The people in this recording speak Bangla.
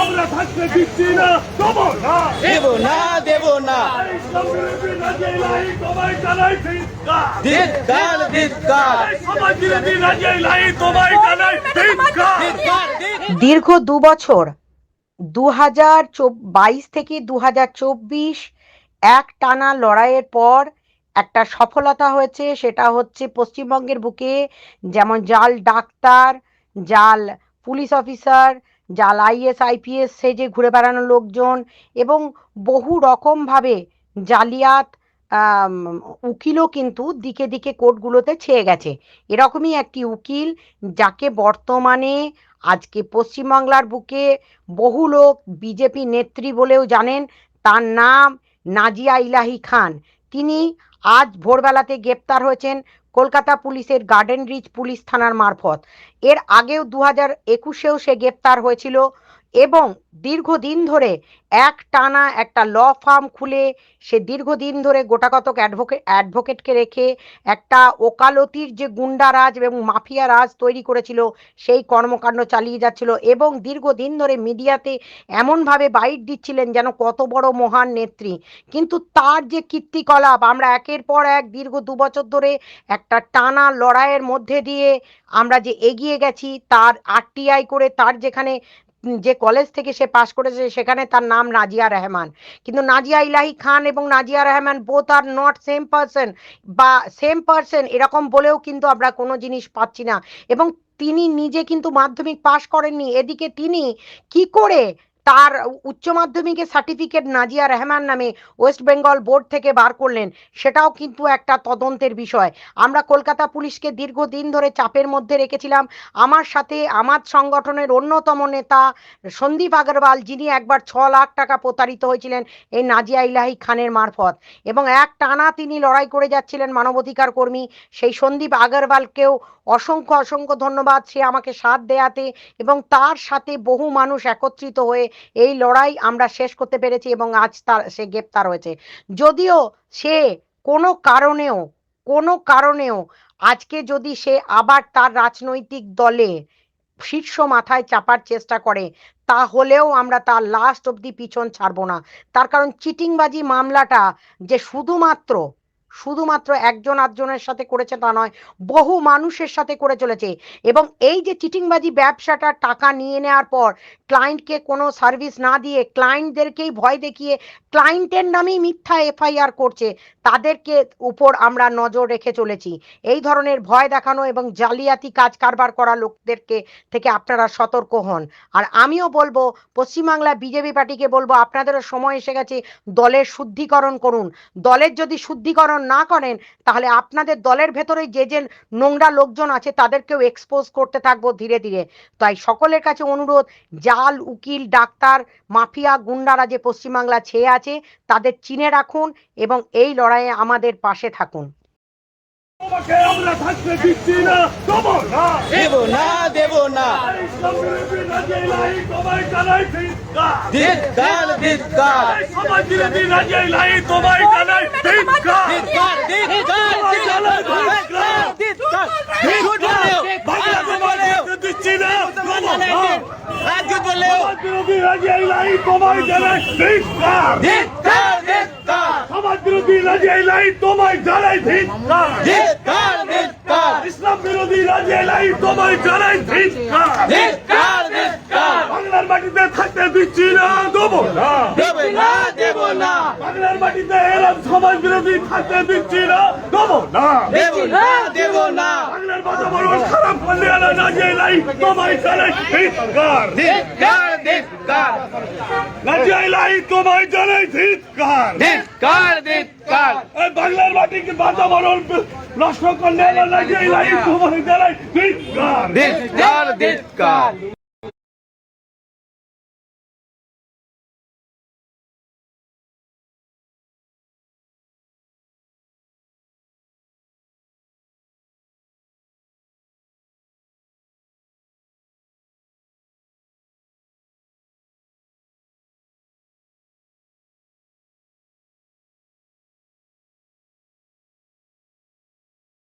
আমরা থাকতে দিচ্ছি না? দেবো না। দেব না দেব না। তোমায় জানাই তোমায় জানাই দীর্ঘ দু বছর দু হাজার বাইশ থেকে দু হাজার চব্বিশ এক টানা লড়াইয়ের পর একটা সফলতা হয়েছে সেটা হচ্ছে পশ্চিমবঙ্গের বুকে যেমন জাল ডাক্তার জাল পুলিশ অফিসার জাল আইএস আইপিএস সেজে ঘুরে বেড়ানো লোকজন এবং বহু রকমভাবে জালিয়াত উকিলও কিন্তু দিকে দিকে কোর্টগুলোতে ছেয়ে গেছে। এরকমই একটি উকিল যাকে বর্তমানে আজকে পশ্চিমবাংলার বুকে বহু লোক, বিজেপি নেত্রী বলেও জানেন, তার নাম নাজিয়া ইলাহি খান। তিনি আজ ভোরবেলাতে গ্রেপ্তার হয়েছেন কলকাতা পুলিশের গার্ডেন রিচ পুলিশ থানার মারফত। এর আগেও দু হাজার একুশেও সে গ্রেপ্তার হয়েছিল। এবং দীর্ঘদিন ধরে এক টানা একটা ল ফার্ম খুলে সে দীর্ঘদিন ধরে গোটাকতক অ্যাডভোকেট অ্যাডভোকেটকে রেখে একটা ওকালতির যে গুন্ডা রাজ এবং মাফিয়া রাজ তৈরি করেছিল, সেই কর্মকাণ্ড চালিয়ে যাচ্ছিল এবং দীর্ঘদিন ধরে মিডিয়াতে এমনভাবে বাইট দিচ্ছিলেন যেন কত বড় মহান নেত্রী। কিন্তু তার যে কীর্তিকলাপ, আমরা একের পর এক দীর্ঘ দু বছর ধরে একটা টানা লড়াইয়ের মধ্যে দিয়ে আমরা যে এগিয়ে গেছি, তার আরটিআই করে তার যেখানে যে কলেজ থেকে সে পাশ করেছে, সেখানে তার নাম নাজিয়া রহমান। কিন্তু নাজিয়া ইলাহি খান এবং Nazia Rahman both are not same person বা সেম পারসন এরকম বলেও কিন্তু আমরা কোনো জিনিস পাচ্ছি না। এবং তিনি নিজে কিন্তু মাধ্যমিক পাশ করেননি। এদিকে তিনি কি করে তার উচ্চ মাধ্যমিকের সার্টিফিকেট নাজিয়া রহমান নামে ওয়েস্ট বেঙ্গল বোর্ড থেকে বার করলেন। সেটাও কিন্তু একটা তদন্তের বিষয়। আমরা কলকাতা পুলিশকে দীর্ঘদিন ধরে চাপের মধ্যে রেখেছিলাম। আমার সাথে আমার সংগঠনের অন্যতম নেতা সন্দীপ আগরওয়াল, যিনি একবার ছ লাখ টাকা প্রতারিত হয়েছিলেন এই নাজিয়া ইলাহি খানের মারফত। এবং এক টানা তিনি লড়াই করে যাচ্ছিলেন মানবাধিকার কর্মী সেই সন্দীপ আগরওয়ালকেও অসংখ্য অসংখ্য ধন্যবাদ। সে আমাকে সাথ দেয়াতে এবং তার সাথে বহু মানুষ একত্রিত হয়ে এই লড়াই আমরা শেষ করতে পেরেছি এবং আজ তার, সে গ্রেপ্তার হয়েছে। যদিও সে কোনো কারণেও কোনো কারণেও আজকে যদি সে আবার তার রাজনৈতিক দলে শীর্ষ মাথায় চাপার চেষ্টা করে, তাহলেও আমরা তার লাস্ট অবধি পিছন ছাড়বো না। তার কারণ চিটিংবাজি মামলাটা যে শুধুমাত্র শুধুমাত্র একজন আটজনের সাথে করেছে তা নয়, বহু মানুষের সাথে করে চলেছে। এবং এই যে চিটিংবাজি ব্যবসাটা টাকা নিয়ে নেওয়ার পর ক্লায়েন্টকে কোনো সার্ভিস না দিয়ে ক্লায়েন্টদেরকেই ভয় দেখিয়ে ক্লায়েন্টের নামেই মিথ্যা এফআইআর করছে, তাদেরকে উপর আমরা নজর রেখে চলেছি। এই ধরনের ভয় দেখানো এবং জালিয়াতি কাজ কারবার করা লোকদেরকে থেকে আপনারা সতর্ক হন। আর আমিও বলব পশ্চিমবাংলা বিজেপি পার্টিকে বলব, আপনাদেরও সময় এসে গেছে, দলের শুদ্ধিকরণ করুন। দলের যদি শুদ্ধিকরণ না করেন, তাহলে আপনাদের দলের ভেতরে যে যে নোংরা লোকজন আছে তাদেরকেও এক্সপোজ করতে থাকব ধীরে ধীরে। তাই সকলের কাছে অনুরোধ, জাল, উকিল, ডাক্তার, মাফিয়া, গুন্ডারা যে পশ্চিমবাংলা ছেয়ে আছে, তাদের চিনে রাখুন এবং এই লড়াইয়ে আমাদের পাশে থাকুন। আমরা থাকতে দিচ্ছি না দেবো না। দেব না দেব না। ইসলাম বিরোধী রাজিয়া ইলাহি তোমায় জানাই সমাজ বিরোধী রাজিয়া ইলাহি তোমায় জানাই ধিক্কার। ধিক্কার ধিক্কার ধিক্কার ধিক্কার বাংলা তোমায় দিচ্ছি না দেবো না। ঝুট বলেও। সমাজ বিরোধী তোমায় জানাই বিরোধী রাজিয়া ইলাহি তোমায় জানাই ধিক্কার ধিক্কার ধিক্কার ইসলাম বিরোধী রাজিয়া ইলাহি তোমায় জানাই ধিক্কার ধিক্কার ধিক্কার বাংলার মাটিতে থাকতে দিচ্ছি না দেবো না। দেব না দেব না। বাংলার মাটিতে এরম সমাজ বিরোধী থাকতে দিচ্ছি না দেবো না। দেব না দেব না। বাংলার বাতাবরণ খারাপ করলে আলা নাজিয়া ইলাহি তোমায় জানাই ধিক্কার ধিক্কার বাংলার মাটিকে বাতাবরণ নষ্ট করলে